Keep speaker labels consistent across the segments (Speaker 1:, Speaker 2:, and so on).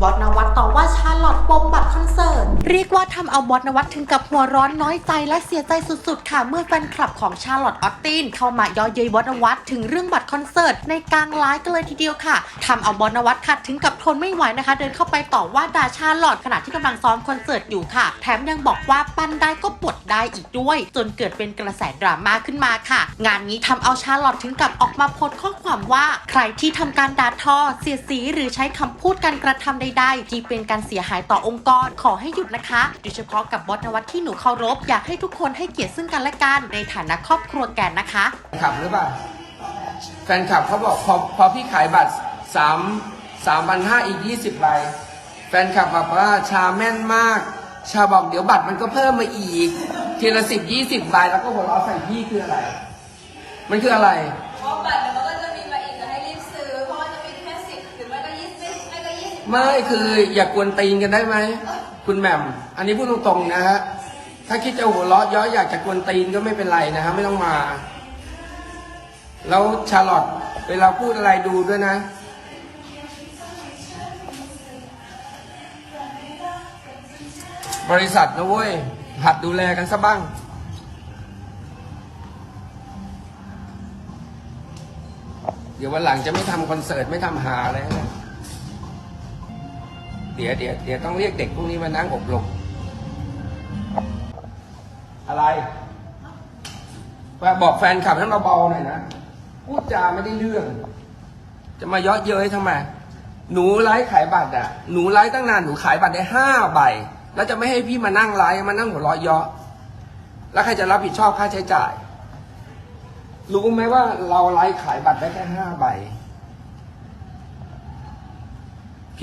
Speaker 1: บอสนวัตต่อว่าชาลอตปมบัตรคอนเสิร์ต เรียกว่าทำเอาบอสนวัตถึงกับหัวร้อนน้อยใจและเสียใจสุดๆ ค่ะเมื่อแฟนคลับของชาลอตออตตินเข้ามาย่อเย้ยบอสนวัตถึงเรื่องบัตรคอนเสิร์ตในกลางไลฟ์กันเลยทีเดียวค่ะทำเอาบอสนวัตค่ะถึงกับทนไม่ไหวนะคะ เดินเข้าไปต่อว่าด่าชาลอตขณะที่กำลังซ้อมคอนเสิร์ตอยู่ค่ะ แถมยังบอกว่าปั้นได้ก็ปลดได้อีกด้วย จนเกิดเป็นกระแสดราม่าขึ้นมาค่ะ งานนี้ทำเอาชาลอตถึงกับออกมาโพสต์ข้อความว่า ใครที่ทำการด่าทอ เสียสีหรือใช้คำพูดการกระทำใดๆที่เป็นการเสียหายต่อองค์กรขอให้หยุดนะคะ โดยเฉพาะกับบอสนวัตที่หนูเคารพอยากให้ทุกคนให้เกียรติซึ่งกันและกันในฐานะครอบครัวแกนนะคะ
Speaker 2: ขับหรือเปล่า แฟนคลับเขาบอกพอพอพี่ขายบัตรสามสามพันห้าอีกยี่สิบใบแฟนคลับบอกว่าชาแม่นมาก ชาบอกเดี๋ยวบัตรมันก็เพิ่มมาอีกทีละสิบยี่สิบใบแล้วก็หัวเราะใส่พี่คืออะไร มันคืออะไร
Speaker 3: เพราะบัตรเดี๋ยวมันก็จะมีมาอีกจะให้รีบซื้อ เพราะว่าจะมีแค่สิบหรือไม่ก็ยี่สิบไม่ก็ยี่สิบ
Speaker 2: ไม่คืออย่ากวนตีนกันได้ไหม คุณแหม่ม อันนี้พูดตรงๆนะฮะ ถ้าคิดจะหัวเราะย้อยอยากจะกวนตีนก็ไม่เป็นไรนะฮะไม่ต้องมา แล้วชาลอตเวลาพูดอะไรดูด้วยนะ บริษัทนะเว้ย หัดดูแลกันซะบ้าง เดี๋ยววันหลังจะไม่ทำคอนเสิร์ตไม่ทำหาอะไรแล้วนะ ดี๋ยวเดี๋ยวเดี๋ยวต้องเรียกเด็กพวกนี้มานั่งอบรมอะไร ว่าบอกแฟนคลับให้มาเบาหน่อยนะพูดจาไม่ได้เรื่อง จะมาเยาะเย้ยทำไม หนูไลฟ์ขายบัตรอะ หนูไลฟ์ตั้งนานหนูขายบัตรได้ห้าใบ แล้วจะไม่ให้พี่มานั่งไลฟ์มานั่งหัวเราะเยาะแล้วใครจะรับผิดชอบค่าใช้จ่าย รู้ไหมว่าเราไลฟ์ขายบัตรได้แค่ห้าใบ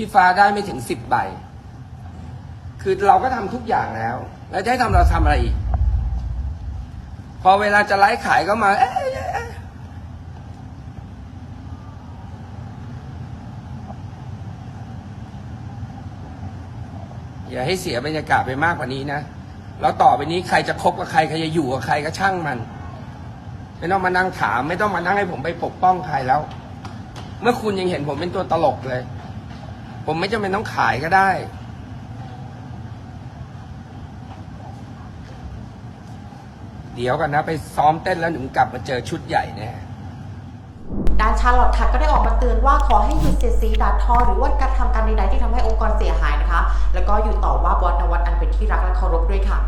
Speaker 2: พี่ฟ้าได้ไม่ถึงสิบใบ คือเราก็ทำทุกอย่างแล้ว แล้วจะให้ทำเราทำอะไรอีก พอเวลาจะไลฟ์ขายก็มาเอ๊ะเอ๊ะเอ๊ะอย่าให้เสียบรรยากาศไปมากกว่านี้นะ แล้วต่อไปนี้ใครจะคบกับใครใครจะอยู่กับใครก็ช่างมัน ไม่ต้องมานั่งถาม ไม่ต้องมานั่งให้ผมไปปกป้องใครแล้ว เมื่อคุณยังเห็นผมเป็นตัวตลกเลย ผมไม่จำเป็นต้องขายก็ได้ เดี๋ยวกันนะ ไปซ้อมเต้นแล้วหนึ่งกลับมาเจอชุดใหญ่แน่
Speaker 1: ด้านชาลอตค่ะก็ได้ออกมาเตือนว่าขอให้หยุดเสียดสีด่าทอ หรือว่าการทำการใดๆที่ทำให้องค์กรเสียหายนะคะ แล้วก็อยู่ต่อว่าบอสนวัตอันเป็นที่รักและเคารพด้วยค่ะ